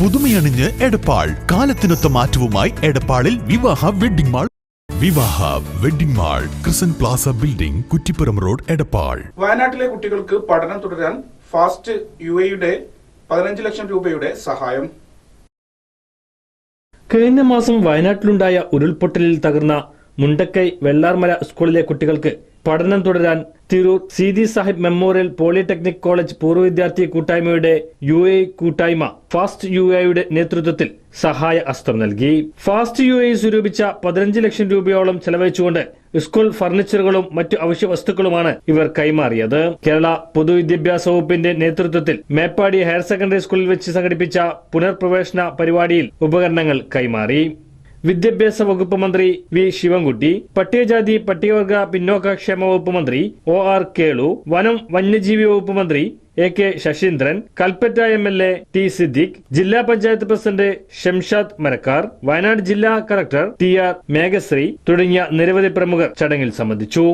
പുതുമയണിഞ്ഞ് എടപ്പാൾ. കാലത്തിനൊത്ത മാറ്റവുമായി എടപ്പാളിൽ Vivaha wedding mall. Vivaha wedding mall ക്രിസൻ plaza building Kuttippuram road Edappal. വയനാട്ടിലെ കുട്ടികൾക്ക് പഠനം തുടരാൻ ഫാസ്റ്റ് യു എയുടെ പതിനഞ്ച് ലക്ഷം രൂപയുടെ സഹായം. കഴിഞ്ഞ മാസം വയനാട്ടിലുണ്ടായ ഉരുൾപൊട്ടലിൽ തകർന്ന മുണ്ടക്കൈ വെള്ളാർമല സ്കൂളിലെ കുട്ടികൾക്ക് പഠനം തുടരാൻ Tirur Seethi Sahib memorial polytechnic college പൂർവ വിദ്യാർത്ഥി കൂട്ടായ്മയുടെ യു എ കൂട്ടായ്മ ഫാസ്റ്റ് യു എയുടെ നേതൃത്വത്തിൽ സഹായ അസ്ത്രം നൽകി. ഫാസ്റ്റ് യു എ സ്വരൂപിച്ച പതിനഞ്ച് ലക്ഷം രൂപയോളം ചെലവഴിച്ചുകൊണ്ട് സ്കൂൾ ഫർണിച്ചറുകളും മറ്റു അവശ്യ വസ്തുക്കളുമാണ് ഇവർ കൈമാറിയത്. കേരള പൊതുവിദ്യാഭ്യാസ വകുപ്പിന്റെ നേതൃത്വത്തിൽ മേപ്പാടി ഹയർ സെക്കൻഡറി സ്കൂളിൽ വെച്ച് സംഘടിപ്പിച്ച പുനർപ്രവേശന പരിപാടിയിൽ ഉപകരണങ്ങൾ കൈമാറി. വിദ്യാഭ്യാസ വകുപ്പ് മന്ത്രി വി ശിവൻകുട്ടി പട്ടികജാതി പട്ടികവർഗ പിന്നോക്ക ക്ഷേമ വകുപ്പ് മന്ത്രി ഒ ആർ കേളു വനം വന്യജീവി വകുപ്പ് മന്ത്രി A K Saseendran Kalpetta M L A T Siddique ജില്ലാ പഞ്ചായത്ത് പ്രസിഡന്റ് ഷംഷാദ് മരക്കാർ വയനാട് ജില്ലാ കളക്ടർ ടി ആർ മേഘശ്രീ തുടങ്ങിയ നിരവധി പ്രമുഖർ ചടങ്ങിൽ സംബന്ധിച്ചു.